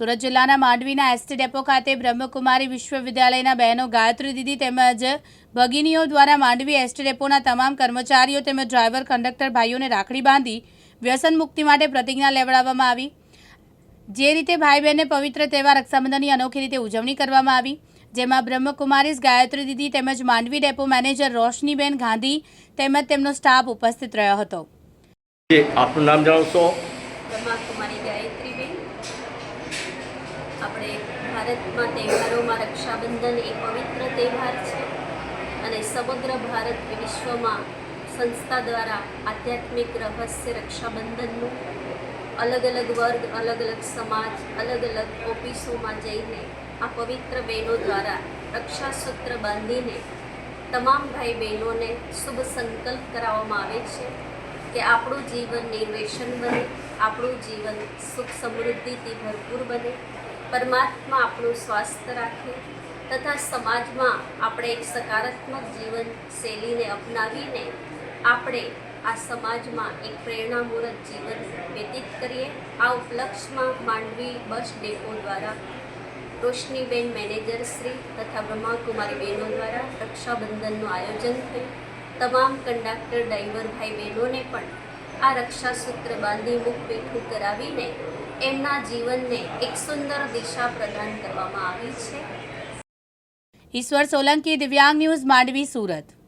સુરત જિલ્લાના માંડવીના ST depot ખાતે બ્રહ્મકુમારી વિશ્વવિદ્યાલયના બહેનો ગાયત્રી દીદી તેમજ ભગીનીઓ દ્વારા માંડવી એસટી ડેપોના તમામ કર્મચારીઓ તેમજ ડ્રાઈવર કંડક્ટર ભાઈઓને રાખડી બાંધી વ્યસન મુક્તિ માટે પ્રતિજ્ઞા લેવડાવવામાં આવી. જે રીતે ભાઈ બહેનને પવિત્ર તહેવાર રક્ષાબંધનની અનોખી રીતે ઉજવણી કરવામાં આવી જેમાં બ્રહ્મકુમારીસ ગાયત્રી દીદી તેમજ માંડવી ડેપો મેનેજર રોશનીબેન ગાંધી તેમજ તેમનો સ્ટાફ ઉપસ્થિત રહ્યો હતો. આપનું નામ જણાવશો બ્રહ્મકુમારી ગાયત્રીબેન. આપણે ભારતમાં તહેવારોમાં રક્ષાબંધન એ પવિત્ર તહેવાર છે અને સમગ્ર ભારત વિશ્વમાં સંસ્થા દ્વારા આધ્યાત્મિક રહસ્ય રક્ષાબંધનનું અલગ અલગ વર્ગ, અલગ અલગ સમાજ, અલગ અલગ ઓફિસોમાં જઈને આ પવિત્ર બહેનો દ્વારા રક્ષાસૂત્ર બાંધીને તમામ ભાઈ બહેનોને શુભ સંકલ્પ કરાવવામાં આવે છે કે આપણું જીવન નિર્વેશન બને, આપણું જીવન સુખ સમૃદ્ધિથી ભરપૂર બને પરમાત્મા આપણું સ્વાસ્થ્ય રાખે તથા સમાજમાં આપણે એક સકારાત્મક જીવન શૈલીને અપનાવીને આપણે આ સમાજમાં એક પ્રેરણામૂરક જીવન વ્યતીત કરીએ. આ ઉપલક્ષમાં માંડવી બસ ડેપો દ્વારા રોશનીબેન મેનેજર શ્રી તથા બ્રહ્માકુમારી બહેનો દ્વારા રક્ષાબંધનનું આયોજન થયું. તમામ કંડક્ટર ડ્રાઈવર ભાઈ બહેનોને પણ આ રક્ષાસૂત્ર બાંધી મુખ બેઠું કરાવીને એમના જીવનને એક સુંદર દિશા પ્રદાન કરવામાં આવી છે. ઈશ્વર સોલંકી દિવ્યાંગ ન્યૂઝ માંડવી, સુરત.